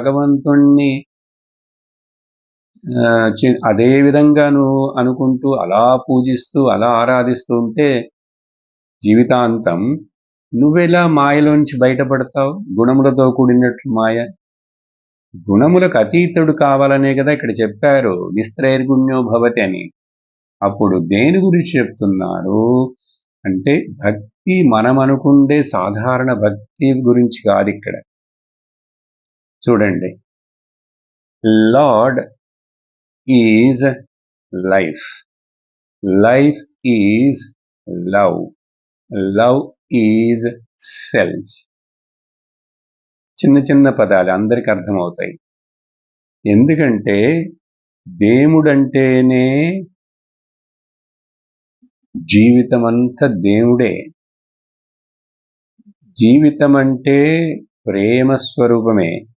భగవంతుణ్ణి ఆ, చి- అదే విధంగా నువ్వు అనుకుంటూ అలా పూజిస్తూ అలా ఆరాధిస్తూ ఉంటే జీవితాంతం నువ్వెలా మాయలోంచి బయటపడతావు? గుణములతో కూడినట్లు మాయ. గుణములకు అతీతుడు కావాలనే కదా ఇక్కడ చెప్పారు. నిస్త్రైర్గుణ్యో భవతి అని. అప్పుడు దేని గురించి చెప్తున్నారు? అంటే భక్తి మనం అనుకుండే సాధారణ భక్తి గురించి కాదు ఇక్కడ. చూడండి. Lord is life life is love love is self చిన్న చిన్న పదాలు అందరికి అర్థమవుతాయి. ఎందుకంటే దేవుడంటేనే జీవితమంతా దేవుడే. జీవితం అంటే ప్రేమ స్వరూపమే.